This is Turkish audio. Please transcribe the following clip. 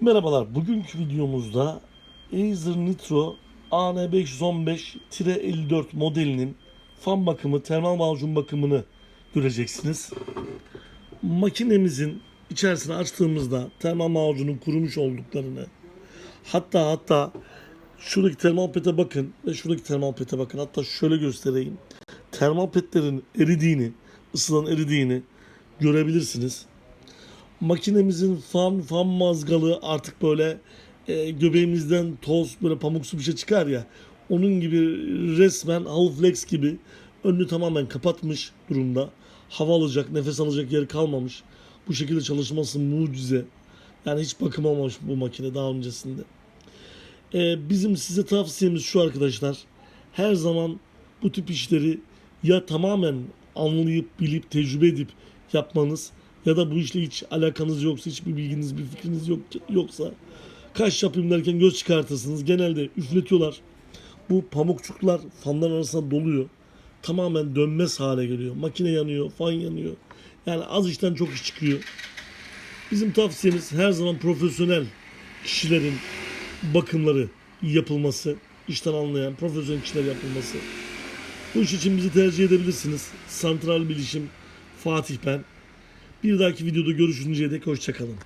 Merhabalar. Bugünkü videomuzda Acer Nitro AN515-54 modelinin fan bakımı, termal macun bakımını göreceksiniz. Makinemizin içerisine açtığımızda termal macunun kurumuş olduklarını hatta hatta şuradaki termal pete bakın ve şuradaki termal pete bakın. Hatta şöyle göstereyim. Termal petlerin eridiğini, ısıdan eridiğini görebilirsiniz makinemizin fan fan mazgalı artık böyle e, göbeğimizden toz böyle pamuksu bir şey çıkar ya onun gibi resmen Halflex gibi önünü tamamen kapatmış durumda. Hava alacak, nefes alacak yer kalmamış. Bu şekilde çalışması mucize. Yani hiç bakım almamış bu makine daha öncesinde. E, bizim size tavsiyemiz şu arkadaşlar. Her zaman bu tip işleri ya tamamen anlayıp bilip tecrübe edip yapmanız ya da bu işle hiç alakanız yoksa hiçbir bilginiz bir fikriniz yok yoksa kaş yapayım derken göz çıkartırsınız. Genelde üfletiyorlar. Bu pamukçuklar fanların arasında doluyor. Tamamen dönmez hale geliyor. Makine yanıyor, fan yanıyor. Yani az işten çok iş çıkıyor. Bizim tavsiyemiz her zaman profesyonel kişilerin bakımları yapılması, işten anlayan profesyonel kişiler yapılması. Bu iş için bizi tercih edebilirsiniz. Santral Bilişim Fatih ben. Bir dahaki videoda görüşünceye dek hoşçakalın.